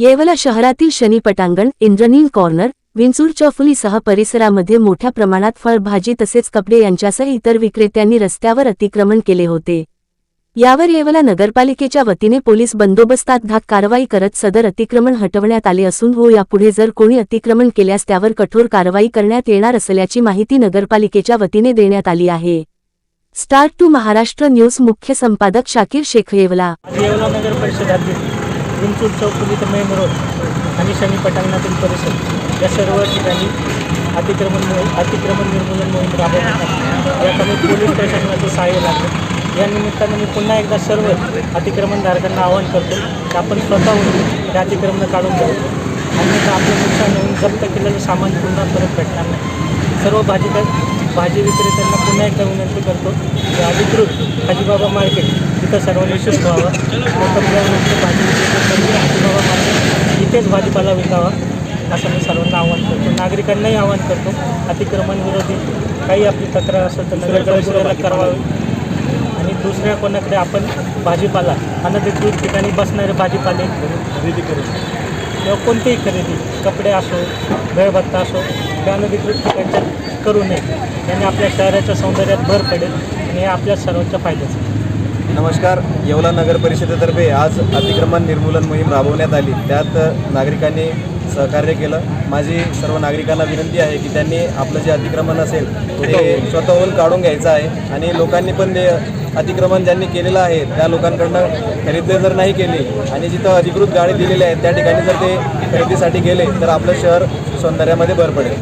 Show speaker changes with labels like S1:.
S1: येवला शहरातील शनीपटांगण इंद्रनील कॉर्नर विंचूर चौफुलीसह परिसरामध्ये मोठ्या प्रमाणात फळभाजी तसेच कपडे यांच्यासह इतर विक्रेत्यांनी रस्त्यावर अतिक्रमण केले होते. यावर येवला नगरपालिकेच्या वतीने पोलीस बंदोबस्तात धाक कारवाई करत सदर अतिक्रमण हटवण्यात आले असून हो यापुढे जर कोणी अतिक्रमण केल्यास त्यावर कठोर कारवाई करण्यात येणार असल्याची माहिती नगरपालिकेच्या वतीने देण्यात आली आहे. स्टार टू महाराष्ट्र न्यूज मुख्य संपादक शाकीर शेख येवला.
S2: नगर परिषद विंचूर चौक ते मेन रोड आणि शनी पटांगणातील परिसर. या सर्व ठिकाणी अतिक्रमण अतिक्रमण निर्मूलन मोहीम राबवण्यात आली. पोलीस प्रशासनाचं सहाय्य लागलं. या निमित्तानं मी पुन्हा एकदा सर्व अतिक्रमणधारकांना आवाहन करतो की आपण स्वतःहून ते अतिक्रमण काढून घ्यावं अन्यथा आपलं नुकसान होऊन जप्त केलेलं सामान पुन्हा परत भेटणार नाही. सर्व भाजी भाजी विक्रेत्यांना पुन्हा एकदा विनंती करतो की अधिकृत हाजीबाबा मार्केट तिथं सर्वांनी शिफ्ट व्हावं. मोठमोठ्या भाजी इथेच भाजीपाला विकावा असं मी सर्वांना आवाहन करतो. नागरिकांनाही आवाहन करतो अतिक्रमण विरोधी काही आपली तक्रार असेल तर नगर परिषदेला करावी. आणि दुसऱ्या कोणाकडे आपण भाजीपाला अनधिकृत ठिकाणी बसणारे भाजीपाले खरेदी करू किंवा कोणतीही खरेदी कपडे असो भेळभत्ता असो किंवा अनधिकृत ठिकाणच्या करू नये. याने आपल्या शहराच्या सौंदर्यात भर पडेल आणि हे आपल्या सर्वांच्या फायद्याचं.
S3: नमस्कार. येवला नगर परिषदेतर्फे आज अतिक्रमण निर्मूलन मोहीम राबवण्यात आली. त्यात नागरिकांनी सहकार्य केलं. माझी सर्व नागरिकांना विनंती आहे की त्यांनी आपलं जे अतिक्रमण असेल ते स्वतःहून. काढून घ्यायचं आहे आणि लोकांनी पण ते अतिक्रमण ज्यांनी केलेलं आहे त्या लोकांकडनं खरेदी जर नाही केली आणि जिथं अधिकृत गाडी दिलेली आहे त्या ठिकाणी जर ते खरेदीसाठी गेले तर आपलं शहर सौंदर्यामध्ये भर पडेल.